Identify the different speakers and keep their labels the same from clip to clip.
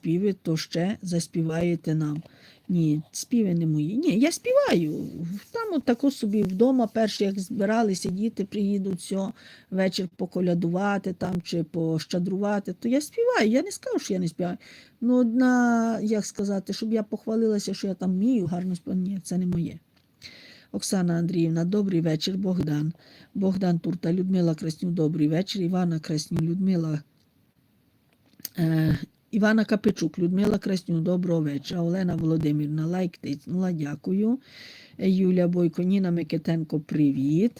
Speaker 1: співи, то ще заспіваєте нам. Ні, співи не мої. Ні, я співаю. Там от тако собі вдома, перші, як збиралися, діти приїдуть все, вечір поколядувати там чи пощадрувати, то я співаю. Я не скажу, що я не співаю. Ну, одна, як сказати, щоб я похвалилася, що я там вмію гарно співати. Ні, це не моє. Оксана Андріївна, добрий вечір, Богдан. Богдан Турта, Людмила Красню, добрий вечір. Івана Красню, Людмила. Івана Капичук, Людмила Красню, доброго вечора. Олена Володимирівна, лайк тиснула, дякую. Юля Бойко, Ніна Микитенко, привіт.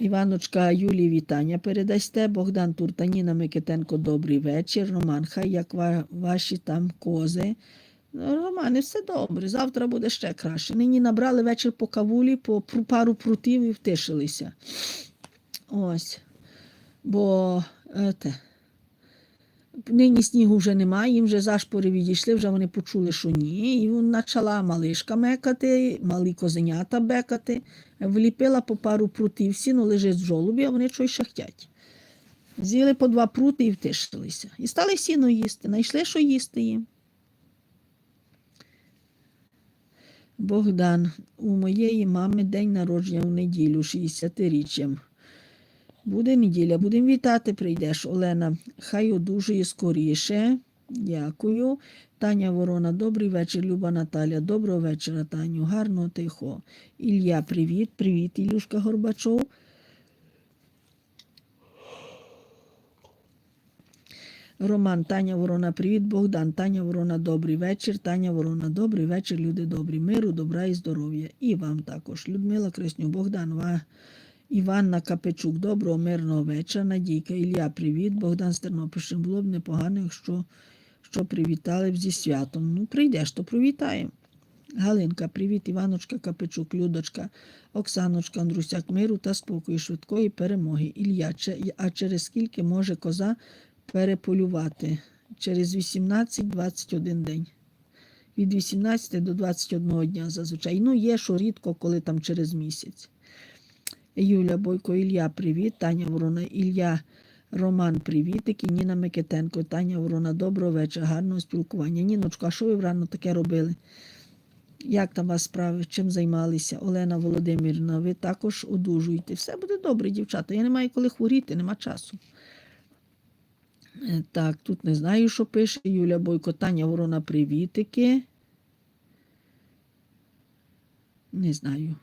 Speaker 1: Іваночка Юлії вітання передасте. Богдан Турта, Ніна Микитенко, добрий вечір. Роман, хай як ва- ваші там кози. Ну, Романе, все добре. Завтра буде ще краще. Нині набрали вечір по кавулі, по пару прутів і втишилися. Ось. Бо е, те, нині снігу вже немає, їм вже зашпори відійшли, вже вони почули, що ні. І вон почала малишка мекати, малі козенята бекати, вліпила по пару прутів, сіно лежить в жолобі, а вони щось шахтять. З'їли по два прути і втишилися. І стали сіно їсти, знайшли, що їсти їм. Богдан, у моєї мами день народження в неділю, 60-річчям. Буде неділя, будемо вітати, прийдеш, Олена. Хай одужує скоріше. Дякую. Таня Ворона, добрий вечір, Люба Наталя. Доброго вечора, Таню. Гарно, тихо. Ілля, привіт, привіт, Ілюшка Горбачов. Роман, Таня Ворона, привіт, Богдан, Таня Ворона, добрий вечір. Таня Ворона, добрий вечір, люди добрі, миру, добра і здоров'я. І вам також. Людмила Кресню, Богдан, Ва... Іванна Капечук, доброго, мирного вечора. Надійка, Ілля, привіт. Богдан з Тернопільщини. Було б непогано, якщо що привітали б зі святом. Ну, прийдеш, то привітаємо. Галинка, привіт, Іваночка Капечук, Людочка, Оксаночка, Андрусяк, миру та спокою, швидкої перемоги. Ілля, а через скільки може коза переполювати? Через 18-21 день. Від 18 до 21 дня зазвичай. Ну, є, що рідко, коли там через місяць. Юля Бойко, Ілля, привіт. Таня Ворона, Ілля Роман, привітики. Ніна Микитенко, Таня Ворона, доброго вечора, гарного спілкування. Ніночко, а що ви врано таке робили? Як там вас справи? Чим займалися? Олена Володимирівна, ви також одужуєте. Все буде добре, дівчата. Я не маю коли хворіти, нема часу. Е, Так, тут не знаю, що пише. Юля Бойко, Таня Ворона, привітики. Не знаю.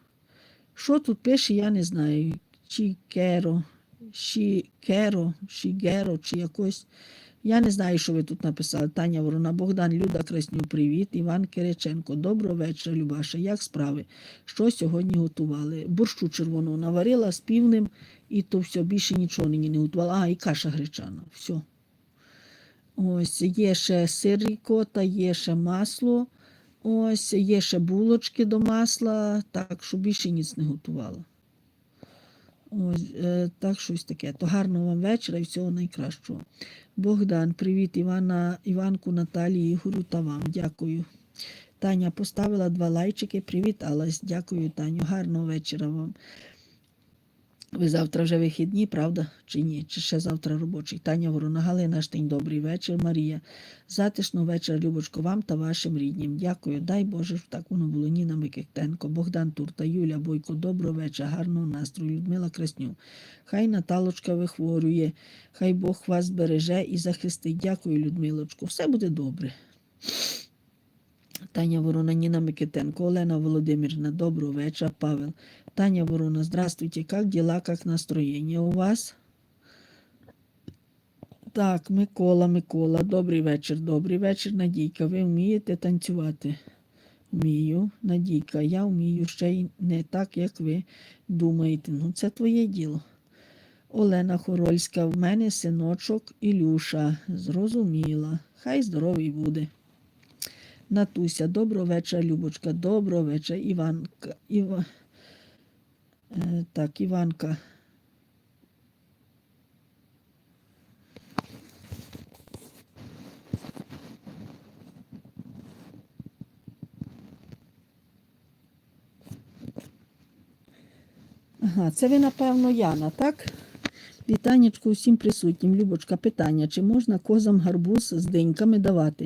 Speaker 1: Що тут пише, я не знаю. Чи керо, чи керо, чи геро, чи якось. Я не знаю, що ви тут написали. Таня Ворона, Богдан, Люда Красню, привіт. Іван Кириченко. Доброго вечора, Любаша. Як справи? Що сьогодні готували? Борщу червоного наварила з півним, і то все, більше нічого нині не готувала. А, і каша гречана. Все. Ось, є ще сир рікота, є ще масло. Ось, є ще булочки до масла, так що більше ніц не готувала. Ось, е, так, щось таке. То гарного вам вечора і всього найкращого. Богдан, привіт, Івана, Іванку, Наталії, Ігорю та вам. Дякую. Таня поставила два лайчики. Привіт, Алась. Дякую, Таню. Гарного вечора вам. Ви завтра вже вихідні, правда? Чи ні? Чи ще завтра робочий? Таня Ворона, Галина Штень, добрий вечір, Марія. Затишного вечора, Любочко, вам та вашим ріднім. Дякую. Дай Боже, щоб так воно було. Ніна Микитенко, Богдан Турта, Юля Бойко, доброго вечора, гарного настрою, Людмила Красню. Хай Наталочка вихворює, хай Бог вас береже і захистить. Дякую, Людмилочко. Все буде добре. Таня Ворона, Ніна Микитенко, Олена Володимирівна, доброго вечора, Павел. Таня Ворона, здравствуйте, как дела, как настроєння у вас? Так, Микола, Микола, добрий вечір, добрий вечір, Надійка. Ви вмієте танцювати? Вмію, Надійка, я вмію ще й не так, як ви думаєте. Ну, це твоє діло. Олена Хорольська, в мене синочок Ілюша. Зрозуміла. Хай здоровий буде. Натуся, доброго вечора, Любочка, доброго вечора, Іванка. Іва... Е, так, Іванка. Ага, це ви, напевно, Яна, так? Вітаннячко усім присутнім. Любочка, питання, чи можна козам гарбуз з диньками давати?